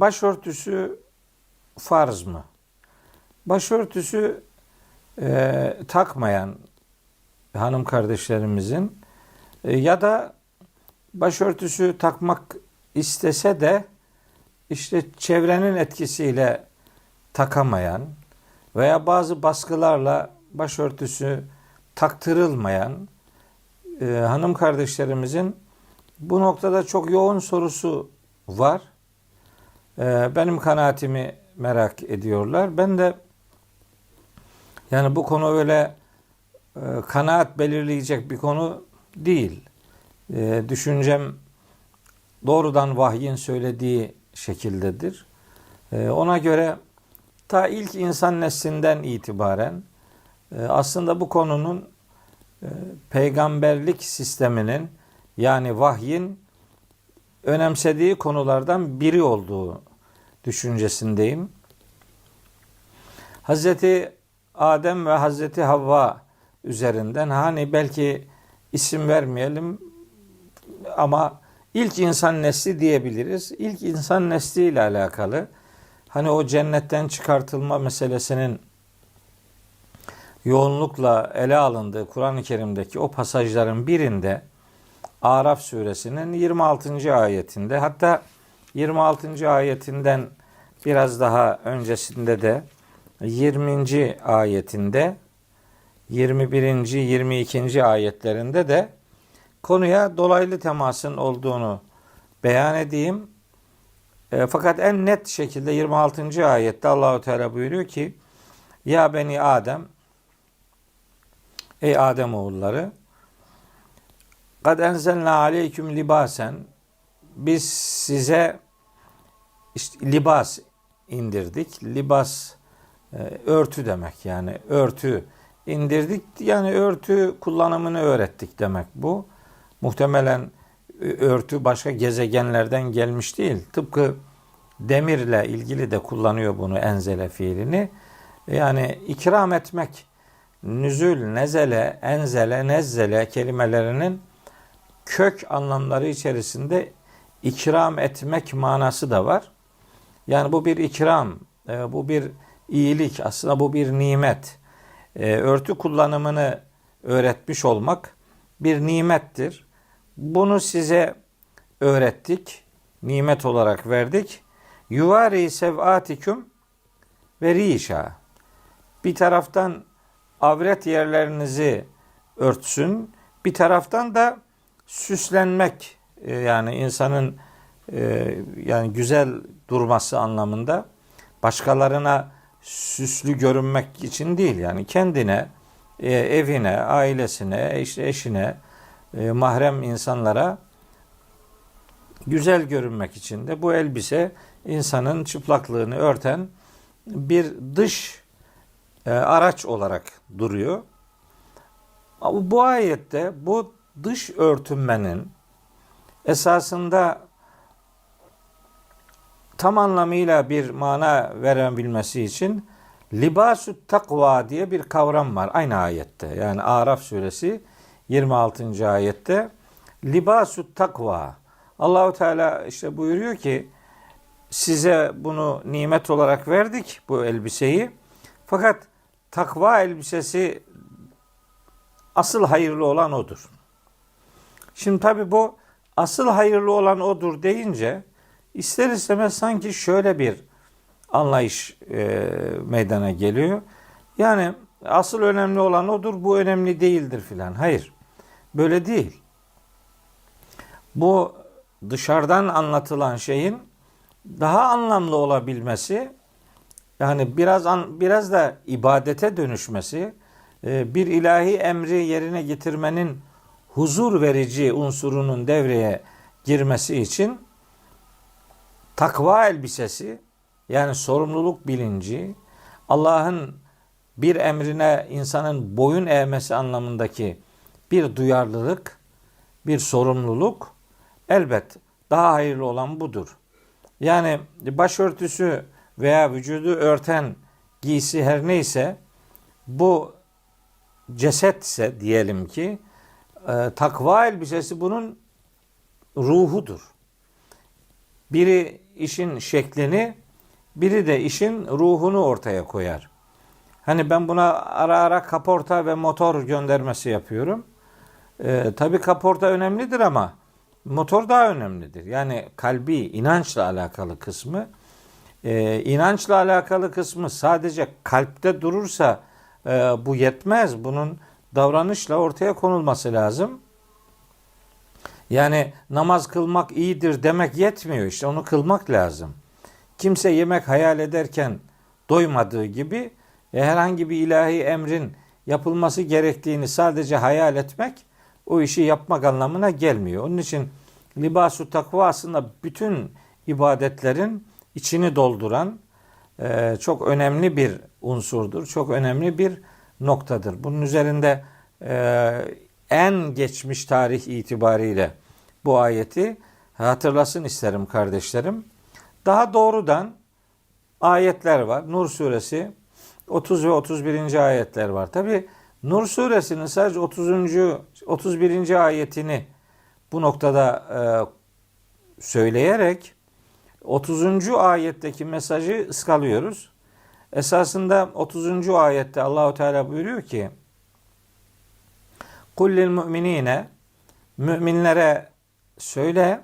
Başörtüsü farz mı? Başörtüsü e, takmayan hanım kardeşlerimizin e, ya da başörtüsü takmak istese de işte çevrenin etkisiyle takamayan veya bazı baskılarla başörtüsü taktırılmayan e, hanım kardeşlerimizin bu noktada çok yoğun sorusu var. E, benim kanaatimi merak ediyorlar. Ben de yani bu konu öyle e, kanaat belirleyecek bir konu değil. E, düşüncem doğrudan vahyin söylediği şekildedir. E, ona göre ta ilk insan neslinden itibaren e, aslında bu konunun e, peygamberlik sisteminin yani vahyin önemsediği konulardan biri olduğu düşüncesindeyim. Hazreti Adem ve Hazreti Havva üzerinden hani belki isim vermeyelim ama ilk insan nesli diyebiliriz. İlk insan nesli ile alakalı hani o cennetten çıkartılma meselesinin yoğunlukla ele alındığı Kur'an-ı Kerim'deki o pasajların birinde Araf suresinin 26. ayetinde hatta 26. ayetinden biraz daha öncesinde de 20. ayetinde 21. 22. ayetlerinde de konuya dolaylı temasın olduğunu beyan edeyim. E, fakat en net şekilde 26. ayette Allahu Teala buyuruyor ki ya beni Adem ey Adem oğulları kad enzelna aleyküm libasen biz size işte libas indirdik. Libas e, örtü demek yani örtü indirdik yani örtü kullanımını öğrettik demek bu. Muhtemelen örtü başka gezegenlerden gelmiş değil. Tıpkı demirle ilgili de kullanıyor bunu enzele fiilini. Yani ikram etmek, nüzül, nezele, enzele, nezzele kelimelerinin kök anlamları içerisinde ikram etmek manası da var. Yani bu bir ikram, e, bu bir iyilik, aslında bu bir nimet. E, örtü kullanımını öğretmiş olmak bir nimettir. Bunu size öğrettik, nimet olarak verdik. Yuvari sevatikum ve rişa. Bir taraftan avret yerlerinizi örtsün, bir taraftan da süslenmek e, yani insanın yani güzel durması anlamında başkalarına süslü görünmek için değil yani kendine, e, evine, ailesine, eşine, mahrem insanlara güzel görünmek için de bu elbise insanın çıplaklığını örten bir dış araç olarak duruyor. Bu ayette bu dış örtünmenin esasında tam anlamıyla bir mana verebilmesi için libasut takva diye bir kavram var aynı ayette. Yani Araf suresi 26. ayette libasut takva. Allahu Teala işte buyuruyor ki size bunu nimet olarak verdik bu elbiseyi. Fakat takva elbisesi asıl hayırlı olan odur. Şimdi tabi bu asıl hayırlı olan odur deyince ister istemez sanki şöyle bir anlayış e, meydana geliyor. Yani asıl önemli olan odur, bu önemli değildir filan. Hayır. Böyle değil. Bu dışarıdan anlatılan şeyin daha anlamlı olabilmesi yani biraz an, biraz da ibadete dönüşmesi, e, bir ilahi emri yerine getirmenin huzur verici unsurunun devreye girmesi için takva elbisesi yani sorumluluk bilinci Allah'ın bir emrine insanın boyun eğmesi anlamındaki bir duyarlılık, bir sorumluluk elbet daha hayırlı olan budur. Yani başörtüsü veya vücudu örten giysi her neyse bu cesetse diyelim ki e, takva elbisesi bunun ruhudur. Biri işin şeklini, biri de işin ruhunu ortaya koyar. Hani ben buna ara ara kaporta ve motor göndermesi yapıyorum. Ee, tabii kaporta önemlidir ama motor daha önemlidir. Yani kalbi, inançla alakalı kısmı. Ee, inançla alakalı kısmı sadece kalpte durursa e, bu yetmez. Bunun davranışla ortaya konulması lazım. Yani namaz kılmak iyidir demek yetmiyor işte onu kılmak lazım. Kimse yemek hayal ederken doymadığı gibi e, herhangi bir ilahi emrin yapılması gerektiğini sadece hayal etmek o işi yapmak anlamına gelmiyor. Onun için libasu takva aslında bütün ibadetlerin içini dolduran e, çok önemli bir unsurdur. Çok önemli bir noktadır. Bunun üzerinde e, en geçmiş tarih itibariyle bu ayeti hatırlasın isterim kardeşlerim. Daha doğrudan ayetler var. Nur suresi 30 ve 31. ayetler var. Tabi Nur suresinin sadece 30. 31. ayetini bu noktada e, söyleyerek 30. ayetteki mesajı ıskalıyoruz. Esasında 30. ayette Allahu Teala buyuruyor ki Kullil müminine müminlere söyle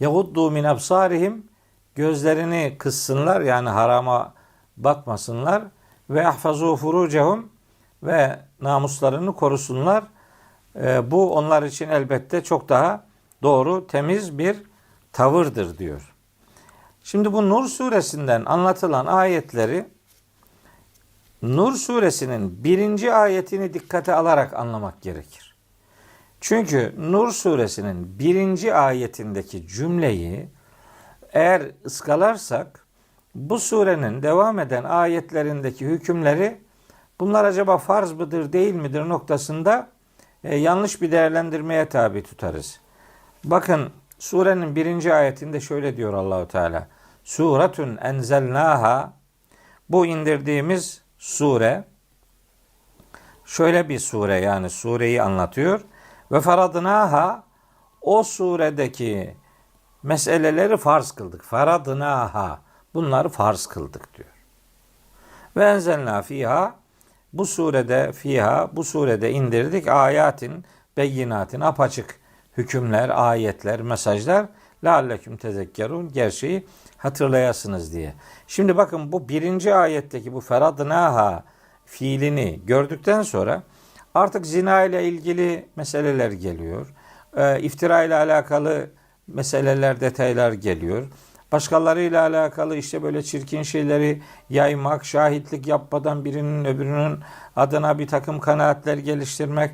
yahuddu min absarihim gözlerini kıssınlar yani harama bakmasınlar ve ahfazu furucehum ve namuslarını korusunlar. E, bu onlar için elbette çok daha doğru, temiz bir tavırdır diyor. Şimdi bu Nur suresinden anlatılan ayetleri Nur suresinin birinci ayetini dikkate alarak anlamak gerekir. Çünkü Nur suresinin birinci ayetindeki cümleyi eğer ıskalarsak bu surenin devam eden ayetlerindeki hükümleri bunlar acaba farz mıdır değil midir noktasında e, yanlış bir değerlendirmeye tabi tutarız. Bakın surenin birinci ayetinde şöyle diyor Allahu Teala. Suratun enzelnaha bu indirdiğimiz sure şöyle bir sure yani sureyi anlatıyor. Ve faradnaha o suredeki meseleleri farz kıldık. Faradnaha bunları farz kıldık diyor. Ve enzelna fiha bu surede fiha bu surede indirdik ayatin beyinatin apaçık hükümler, ayetler, mesajlar lealleküm tezekkerun gerçeği hatırlayasınız diye. Şimdi bakın bu birinci ayetteki bu feradnaha fiilini gördükten sonra artık zina ile ilgili meseleler geliyor. E, iftira ile alakalı meseleler, detaylar geliyor. Başkalarıyla alakalı işte böyle çirkin şeyleri yaymak, şahitlik yapmadan birinin öbürünün adına bir takım kanaatler geliştirmek,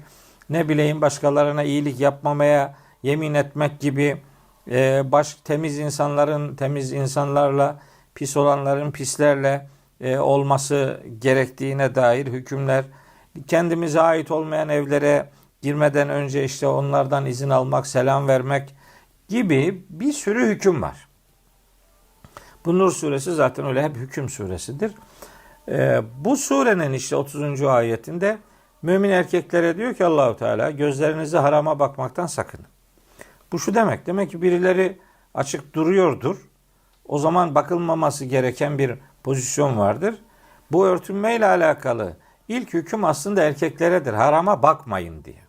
ne bileyim başkalarına iyilik yapmamaya yemin etmek gibi e, baş temiz insanların temiz insanlarla pis olanların pislerle e, olması gerektiğine dair hükümler kendimize ait olmayan evlere girmeden önce işte onlardan izin almak, selam vermek gibi bir sürü hüküm var. Bu Nur suresi zaten öyle hep hüküm suresidir. Ee, bu surenin işte 30. ayetinde mümin erkeklere diyor ki Allahu Teala gözlerinizi harama bakmaktan sakının. Bu şu demek. Demek ki birileri açık duruyordur. O zaman bakılmaması gereken bir pozisyon vardır. Bu örtünmeyle alakalı ilk hüküm aslında erkekleredir. Harama bakmayın diye.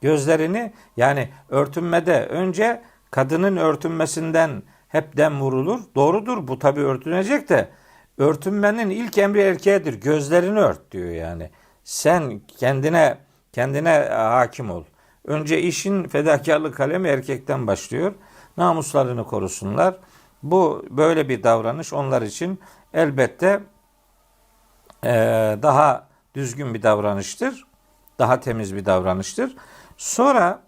Gözlerini yani örtünmede önce kadının örtünmesinden hep dem vurulur. Doğrudur bu tabi örtünecek de örtünmenin ilk emri erkeğedir. Gözlerini ört diyor yani. Sen kendine kendine hakim ol. Önce işin fedakarlık kalemi erkekten başlıyor. Namuslarını korusunlar. Bu böyle bir davranış onlar için elbette e, daha düzgün bir davranıştır. Daha temiz bir davranıştır. Sonra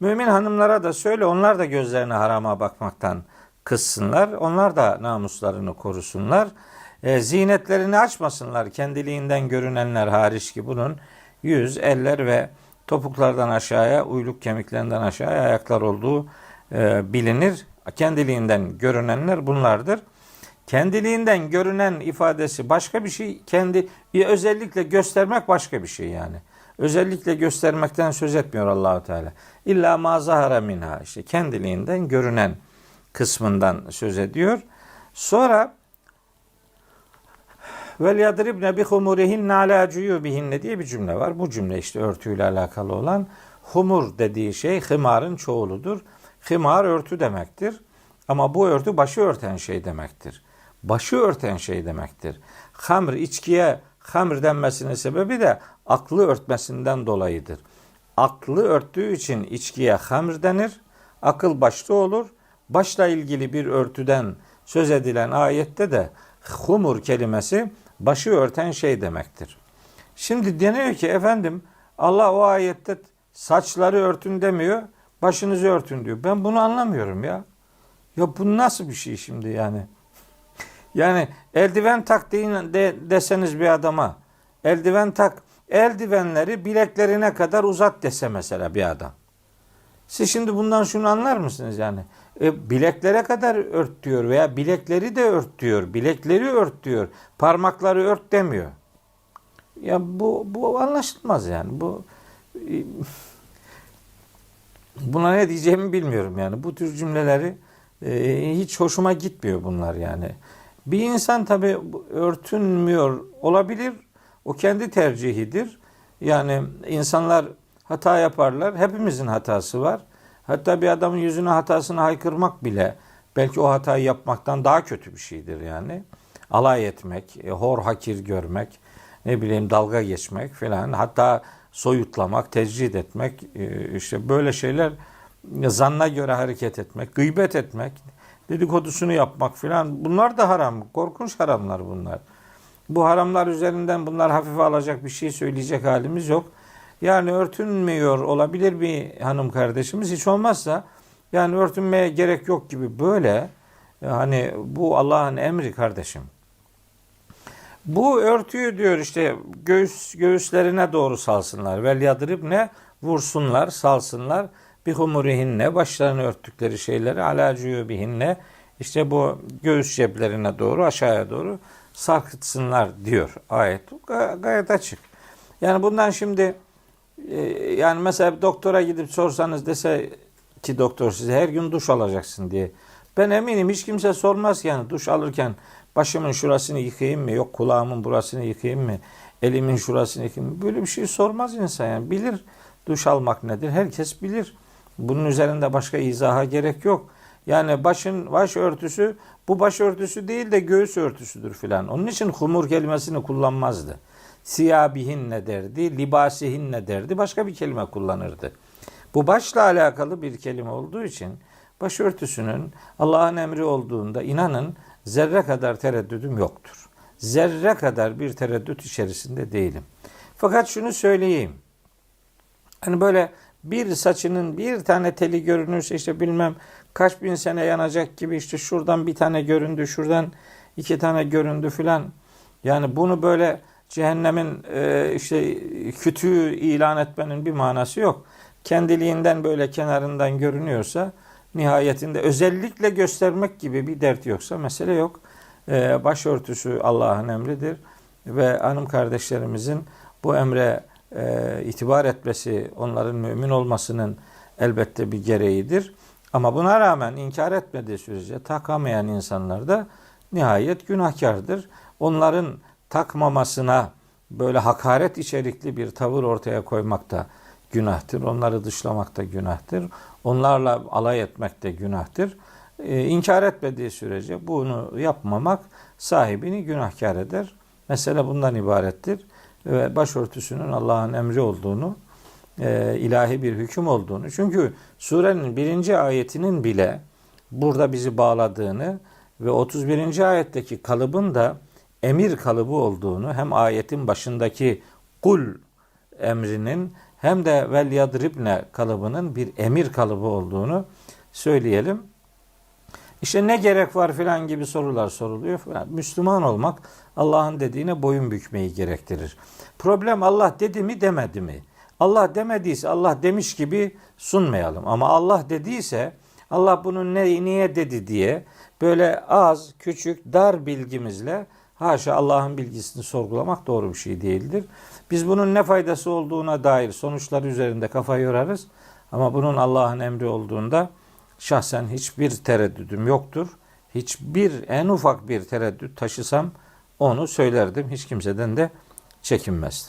mümin hanımlara da söyle onlar da gözlerini harama bakmaktan kıssınlar. Onlar da namuslarını korusunlar. E, zinetlerini açmasınlar. Kendiliğinden görünenler hariç ki bunun yüz, eller ve topuklardan aşağıya, uyluk kemiklerinden aşağıya ayaklar olduğu e, bilinir. Kendiliğinden görünenler bunlardır. Kendiliğinden görünen ifadesi başka bir şey, kendi bir özellikle göstermek başka bir şey yani. Özellikle göstermekten söz etmiyor Allahu Teala. İlla ma zahara minha işte kendiliğinden görünen kısmından söz ediyor. Sonra vel yadribne bi humurihinne ala cuyubihinne diye bir cümle var. Bu cümle işte örtüyle alakalı olan humur dediği şey hımarın çoğuludur. Hımar örtü demektir. Ama bu örtü başı örten şey demektir. Başı örten şey demektir. Hamr içkiye hamr denmesinin sebebi de aklı örtmesinden dolayıdır. Aklı örttüğü için içkiye hamr denir. Akıl başta olur. Başla ilgili bir örtüden söz edilen ayette de humur kelimesi başı örten şey demektir. Şimdi deniyor ki efendim Allah o ayette saçları örtün demiyor, başınızı örtün diyor. Ben bunu anlamıyorum ya. Ya bu nasıl bir şey şimdi yani? Yani eldiven tak deyin de, deseniz bir adama, eldiven tak, eldivenleri bileklerine kadar uzat dese mesela bir adam. Siz şimdi bundan şunu anlar mısınız yani? E, bileklere kadar ört diyor veya bilekleri de ört diyor. Bilekleri ört diyor. Parmakları ört demiyor. Ya bu bu anlaşılmaz yani. Bu e, buna ne diyeceğimi bilmiyorum yani. Bu tür cümleleri e, hiç hoşuma gitmiyor bunlar yani. Bir insan tabi örtünmüyor olabilir. O kendi tercihidir. Yani insanlar hata yaparlar. Hepimizin hatası var. Hatta bir adamın yüzüne hatasını haykırmak bile belki o hatayı yapmaktan daha kötü bir şeydir yani. Alay etmek, e, hor hakir görmek, ne bileyim dalga geçmek filan. Hatta soyutlamak, tecrid etmek, e, işte böyle şeyler zanna göre hareket etmek, gıybet etmek, dedikodusunu yapmak filan bunlar da haram. Korkunç haramlar bunlar. Bu haramlar üzerinden bunlar hafife alacak bir şey söyleyecek halimiz yok. Yani örtünmüyor olabilir bir hanım kardeşimiz hiç olmazsa yani örtünmeye gerek yok gibi böyle hani bu Allah'ın emri kardeşim. Bu örtüyü diyor işte göğüs göğüslerine doğru salsınlar. Vel yadrib ne vursunlar, salsınlar. Bir humurihinne başlarını örttükleri şeyleri ala cuyubihinne işte bu göğüs ceplerine doğru aşağıya doğru sarkıtsınlar diyor ayet. Gayet açık. Yani bundan şimdi e, yani mesela doktora gidip sorsanız dese ki doktor size her gün duş alacaksın diye. Ben eminim hiç kimse sormaz yani duş alırken başımın şurasını yıkayayım mı? Yok kulağımın burasını yıkayayım mı? Elimin şurasını yıkayayım mı? Böyle bir şey sormaz insan yani. Bilir duş almak nedir? Herkes bilir. Bunun üzerinde başka izaha gerek yok. Yani başın baş örtüsü bu baş örtüsü değil de göğüs örtüsüdür filan. Onun için humur kelimesini kullanmazdı. Siyabihin ne derdi, libasihin ne derdi, başka bir kelime kullanırdı. Bu başla alakalı bir kelime olduğu için başörtüsünün Allah'ın emri olduğunda inanın zerre kadar tereddüdüm yoktur. Zerre kadar bir tereddüt içerisinde değilim. Fakat şunu söyleyeyim. Hani böyle bir saçının bir tane teli görünürse işte bilmem kaç bin sene yanacak gibi işte şuradan bir tane göründü, şuradan iki tane göründü filan. Yani bunu böyle cehennemin e, işte kütüğü ilan etmenin bir manası yok. Kendiliğinden böyle kenarından görünüyorsa nihayetinde özellikle göstermek gibi bir dert yoksa mesele yok. E, başörtüsü Allah'ın emridir ve hanım kardeşlerimizin bu emre e, itibar etmesi, onların mümin olmasının elbette bir gereğidir. Ama buna rağmen inkar etmediği sürece takamayan insanlar da nihayet günahkardır. Onların takmamasına böyle hakaret içerikli bir tavır ortaya koymak da günahtır. Onları dışlamak da günahtır. Onlarla alay etmek de günahtır. Ee, inkar etmediği sürece bunu yapmamak sahibini günahkar eder. Mesele bundan ibarettir. Ve başörtüsünün Allah'ın emri olduğunu, e, ilahi bir hüküm olduğunu. Çünkü surenin birinci ayetinin bile burada bizi bağladığını ve 31. ayetteki kalıbın da emir kalıbı olduğunu hem ayetin başındaki kul emrinin hem de vel yadribne kalıbının bir emir kalıbı olduğunu söyleyelim. İşte ne gerek var filan gibi sorular soruluyor. Müslüman olmak Allah'ın dediğine boyun bükmeyi gerektirir. Problem Allah dedi mi demedi mi? Allah demediyse Allah demiş gibi sunmayalım. Ama Allah dediyse Allah bunu ne, niye dedi diye böyle az, küçük, dar bilgimizle haşa Allah'ın bilgisini sorgulamak doğru bir şey değildir. Biz bunun ne faydası olduğuna dair sonuçlar üzerinde kafa yorarız. Ama bunun Allah'ın emri olduğunda şahsen hiçbir tereddüdüm yoktur. Hiçbir en ufak bir tereddüt taşısam onu söylerdim. Hiç kimseden de çekinmezdim.